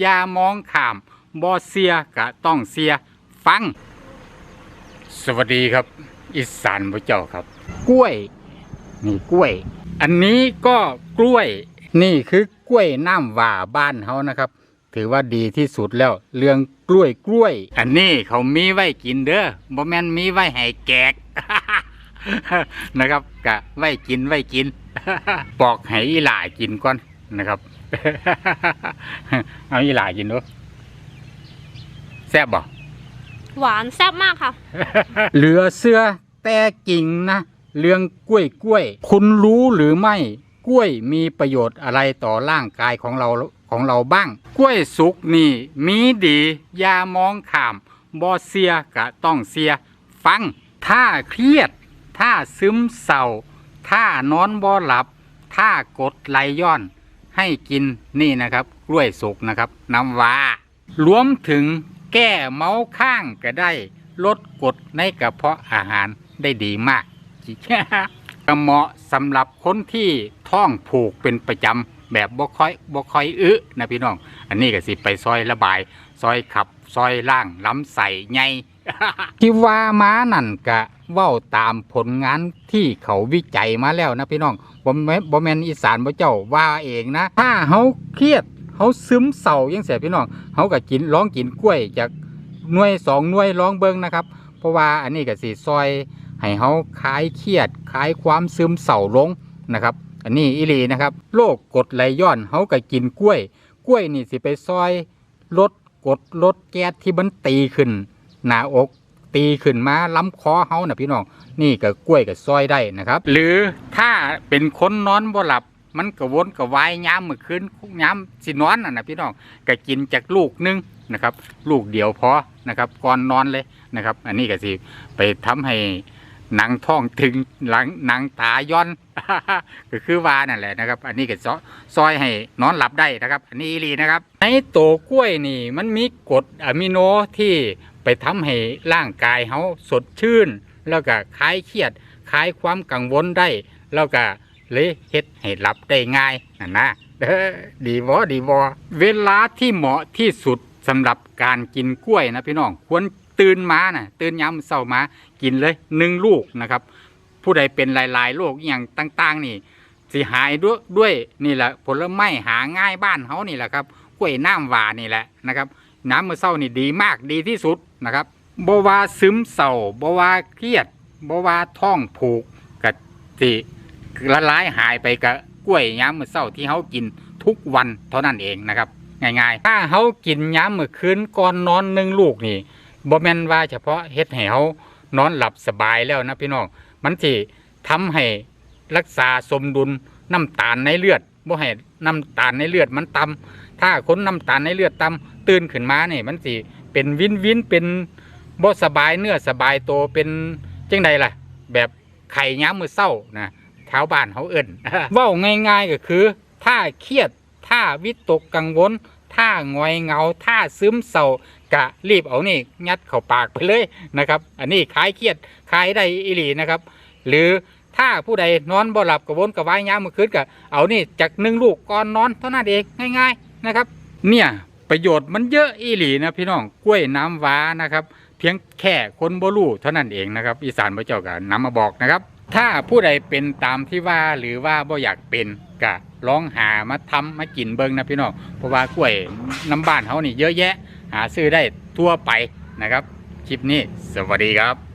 อย่ามองข้ามบ่เสียก็ต้องเสียฟัง สวัสดีครับอีสานพระเจ้าครับ กล้วย นี่กล้วย อันนี้ก็กล้วย นี่คือกล้วยน้ำว่าบ้านเขานะครับ ถือว่าดีที่สุดแล้ว เรื่องกล้วยกล้วย อันนี้เขามีไว้กินเด้อบ่แม่นมีไว้ให้แกกนะครับกะไว้กินไว้กิน ปอกให้อีหล่ากินก่อนนะครับ เอาอีหล่ากินดูแซ่บบ่หวานแซ่บมากค่ะ เหลือเสื้อแต่กิ่งนะ เรื่องกล้วยกล้วย คุณรู้หรือไม่ กล้วยมีประโยชน์อะไรต่อร่างกายของเราของเราบ้าง กล้วยสุกนี่ มีดีอย่ามองข้ามบ่เสียก็ต้องเสีย ฟัง ถ้าเครียด ถ้าซึมเศร้า ถ้านอนบ่หลับ ถ้ากดไหลย้อน ให้กินนี่นะครับกล้วยสุกนะครับน้ำว้ารวมถึงแก้เมาข้างก็ได้ลดกรดในกระเพาะอาหารได้ดีมากก็เหมาะสำหรับคนที่ท้องผูกเป็นประจำแบบบ่ค่อยบ่ค่อยอึนะพี่น้อง อันนี้ก็สิไปซอยระบาย ซอยขับ ซอยล่างล้ำใส่ไง ที่ว่ามานั่นกะเว้าตามผลงานที่เขาวิจัยมาแล้วนะพี่น้องบ่แม่นบ่แม่นอีสานบ่เจ้าว่าเองนะ ถ้าเฮาเครียดเฮาซึมเศร้าจังซี่พี่น้องเฮาก็กินลองกินกล้วยจากหน่วยสองหน่วยลองเบิ่งนะครับ เพราะว่าอันนี้ก็สิซอยให้เฮาคลายเครียดคลายความซึมเศร้าลงนะครับอันนี้อีหลีนะครับโรคกดไหลย้อนเฮาก็กินกล้วย กล้วยนี่สิไปซอยลดกดลดแก๊สที่มันตีขึ้น หน้าอก ตีขึ้นมาล้ำคอเฮานะพี่น้อง นี่ก็กล้วยกับซอยได้นะครับ หรือถ้าเป็นคนนอนบ่หลับมันกระวนกระวายย้ำมือคืนย้ำสินอนน่ะนะพี่น้องก็กินจากลูกหนึงนะครับ ลูกเดียวพอนะครับก่อนนอนเลยนะครับ อันนี้ก็สิไปทำให้หนังท้องถึงหลังหนังตาย้อน ก็คือว่านั่นแหละนะครับ อันนี้ก็ซอยให้นอนหลับได้นะครับ อันนี้อีลีนะครับ ในโตกล้วยนี่มันมีกรดอะมิโนที่ไปทำให้ร่างกายเฮาสดชื่น แล้วก็คลายเครียดคลายความกังวลได้ แล้วก็เลยเฮ็ดให้หลับได้ง่ายนั่นนะดีบ่ดีบ่เวลาที่เหมาะที่สุดสำหรับการกินกล้วยนะพี่น้องควรตื่นมานะตื่นยามเช้ามากินเลยหนึ่งลูกนะครับ ผู้ใดเป็นหลายๆโรคอย่างต่าง ๆ นี่สิหายด้วยด้วยนี่แหละผลไม้หาง่ายบ้านเฮานี่แหละครับกล้วยน้ำหวานนี่แหละนะครับ น้ำมือเศร้านี่ดีมากดีที่สุดนะครับบวาซึมเศร้าบวาเครียดบวาท้องผูกกะสิละลายหายไปกับกล้วยย้ำมือเศร้าที่เขากินทุกวันเท่านั้นเองนะครับ ง่ายๆ ถ้าเขากินย้ำมือคืนก่อนนอนหนึ่งลูกนี่บ่แม่นว่าเฉพาะเฮ็ดให้เขานอนหลับสบายแล้วนะพี่น้อง มันสิทำให้รักษาสมดุลน้ำตาลในเลือดบ่ให้น้ำตาลในเลือดมันต่ำถ้าคนน้ำตาลในเลือดต่ำตื่นขึ้นมาเนี่ยมันสิเป็นวินวินเป็นบ่สบายเนื้อสบายตัวเป็นจังใดล่ะ แบบไข่ย้ำมือเศร้านะชาวบ้านเขาเอิ่นเว้าง่ายๆก็คือ ถ้าเครียด ถ้าวิตกกังวล ถ้างอยเงา ถ้าซึมเศร้ากะรีบเอานี่ยัดเข้าปากไปเลยนะครับ อันนี้คลายเครียดคลายได้อีหลีนะครับ หรือถ้าผู้ใดนอนบ่หลับกระวนกระวายยามมื้อคืนก็เอานี่จากหนึ่งลูกก่อนนอนเท่านั้นเองง่าย ๆนะครับ เนี่ยประโยชน์มันเยอะอีหลีนะพี่น้องกล้วยน้ำว้านะครับ เพียงแค่คนบ่รู้เท่านั้นเองนะครับอีสานพระเจ้าก็นำมาบอกนะครับ ถ้าผู้ใดเป็นตามที่ว่าหรือว่าบ่อยากเป็นก็ ลองหามาทำมากินเบิงนะพี่น้องเพราะว่ากล้วยน้ำบ้านเขานี่เยอะแยะ หาซื้อได้ทั่วไปนะครับ คลิปนี้สวัสดีครับ